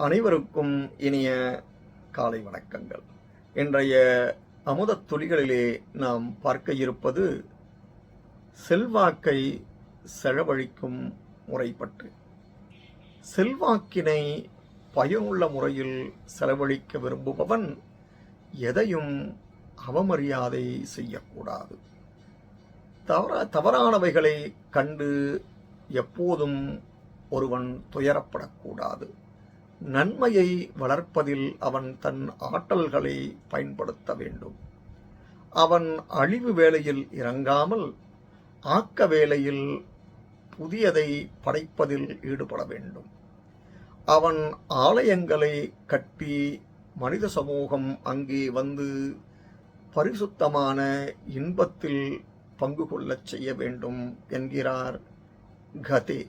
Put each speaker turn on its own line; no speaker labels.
அனைவருக்கும் இனிய காலை வணக்கங்கள். இன்றைய அமுதத் துளிகளிலே நாம் பார்க்க இருப்பது செல்வாக்கை செலவழிக்கும் முறை பற்றி செல்வாக்கினை பயனுள்ள முறையில் செலவழிக்க விரும்புபவன் எதையும் அவமரியாதை செய்யக்கூடாது. தவற தவறானவைகளை கண்டு எப்போதும் ஒருவன் துயரப்படக்கூடாது. நன்மையை வளர்ப்பதில் அவன் தன் ஆற்றல்களை பயன்படுத்த வேண்டும். அவன் அழிவு வேளையில் இறங்காமல் ஆக்க வேளையில் புதியதை படைப்பதில் ஈடுபட வேண்டும். அவன் ஆலயங்களை கட்டி மனித சமூகம் அங்கே வந்து பரிசுத்தமான இன்பத்தில் பங்கு கொள்ளச் செய்ய வேண்டும் என்கிறார் கதே.